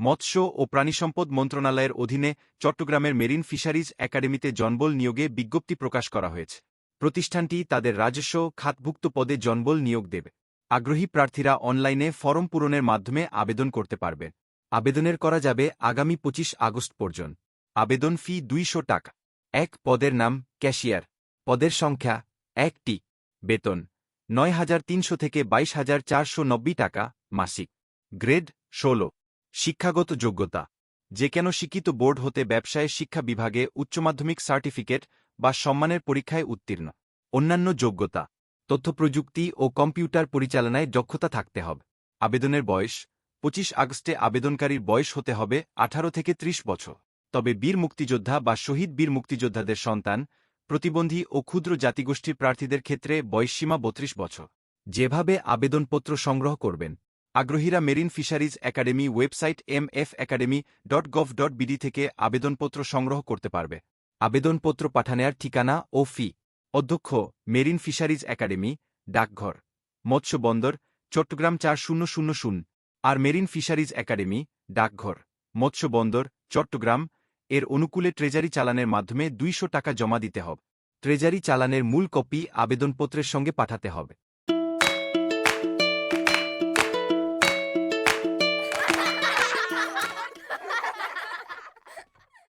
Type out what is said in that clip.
মৎস্য ও প্রাণিসম্পদ মন্ত্রণালয়ের অধীনে চট্টগ্রামের মেরিন ফিশারিজ একাডেমিতে জনবল নিয়োগে বিজ্ঞপ্তি প্রকাশ করা হয়েছে। প্রতিষ্ঠানটি তাদের রাজস্ব খাতভুক্ত পদে জনবল নিয়োগ দেবে। আগ্রহী প্রার্থীরা অনলাইনে ফরম পূরণের মাধ্যমে আবেদন করতে পারবে। আবেদনের করা যাবে আগামী পঁচিশ আগস্ট পর্যন্ত। আবেদন ফি দুইশো টাকা। এক পদের নাম ক্যাশিয়ার। পদের সংখ্যা একটি। বেতন নয় হাজার তিনশো থেকে বাইশ হাজার চারশো নব্বই টাকা মাসিক। গ্রেড ষোলো। শিক্ষাগত যোগ্যতা, যে কেন শিক্ষিত বোর্ড হতে ব্যবসায় শিক্ষা বিভাগে উচ্চমাধ্যমিক সার্টিফিকেট বা সম্মানের পরীক্ষায় উত্তীর্ণ। অন্যান্য যোগ্যতা তথ্যপ্রযুক্তি ও কম্পিউটার পরিচালনায় দক্ষতা থাকতে হবে। আবেদনের বয়স, পঁচিশ আগস্টে আবেদনকারীর বয়স হতে হবে আঠারো থেকে ত্রিশ বছর। তবে বীর মুক্তিযোদ্ধা বা শহীদ বীর মুক্তিযোদ্ধাদের সন্তান, প্রতিবন্ধী ও ক্ষুদ্র জাতিগোষ্ঠীর প্রার্থীদের ক্ষেত্রে বয়সসীমা বত্রিশ বছর। যেভাবে আবেদনপত্র সংগ্রহ করবেন আগ্রহীরা marine fisheries academy website M F academy dot gov dot BD থেকে আবেদনপত্র সংগ্রহ করতে পারবে। আবেদনপত্র পাঠানোর ঠিকানা ও ফি। অধ্যক্ষ, মেরিন ফিশারিজ একাডেমি, ডাকঘর। মৎস্য বন্দর, চট্টগ্রাম চার শূন্য শূন্য শূন্য। আর মেরিন ফিশারিজ একাডেমি, ডাকঘর। মৎস্য বন্দর, চট্টগ্রাম। এর অনুকূলে ট্রেজারি চালানের মাধ্যমে দুইশো টাকা জমা দিতে হবে। ট্রেজারি চালানের মূল কপি আবেদনপত্রের সঙ্গে পাঠাতে হবে।